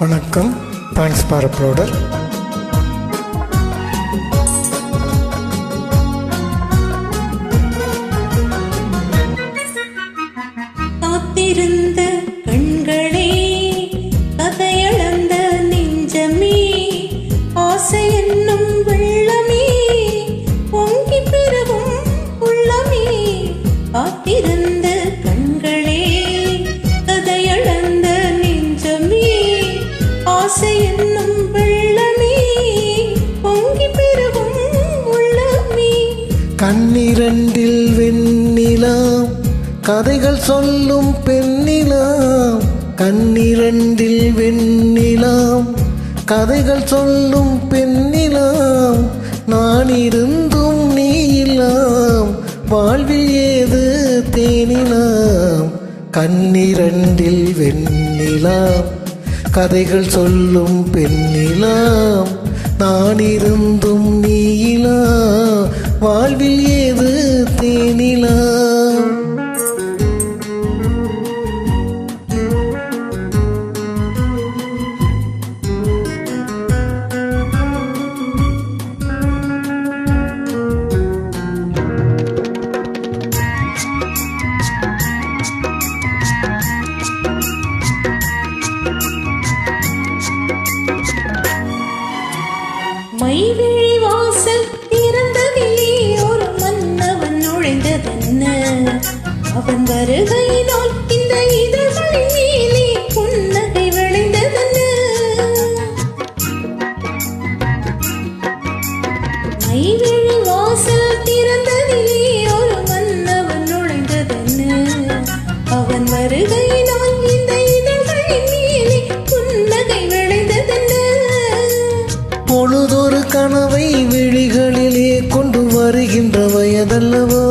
வணக்கம். Thanks for uploader காத்திருந்த கண்களே கதையளந்த நெஞ்சமே ஆசை என்னும் வெள்ளமே பொங்கி உள்ளமே காத்திருந்த கண்ணிரண்டில் வெண்ணிலாம் கதைகள் சொல்லும் பெண்ணிலாம். கண்ணிரண்டில் வெண்ணிலாம் கதைகள் சொல்லும் பெண்ணிலாம். நான் இருந்தும் நீ இல்லாம் வாழ்வில் ஏது தேனிலாம் கண்ணிரண்டில் வெண்ணிலாம் கதைகள் சொல்லும் பெண்ணிலாம். நான் இருந்தும் நீலா வாழ்வில் ஏது தேனிலா. மைவே வருகின்ற வயதல்லவோ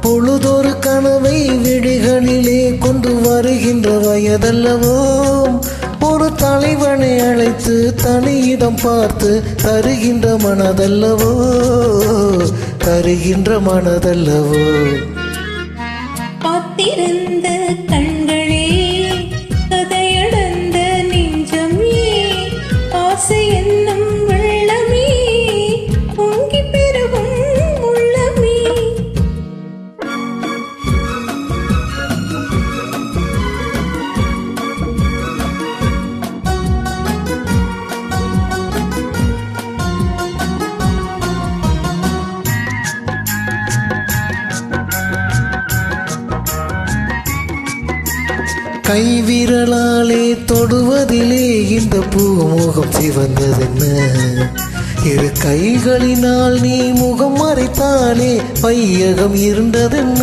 பொழுதொரு கனவை விழிகளிலே கொண்டு வருகின்ற வயதல்லவோ ஒரு தலைவனை அழைத்து தனியிடம் பார்த்து தருகின்ற மனதல்லவோ தருகின்ற மனதல்லவோ. பார்த்திருந்த கைவிரலாலே தொடுவதிலே இந்த பூமுகம் சிவந்ததென்ன? இரு கைகளினால் நீ முகம் மறைத்தாலே பையகம் இருந்ததென்ன?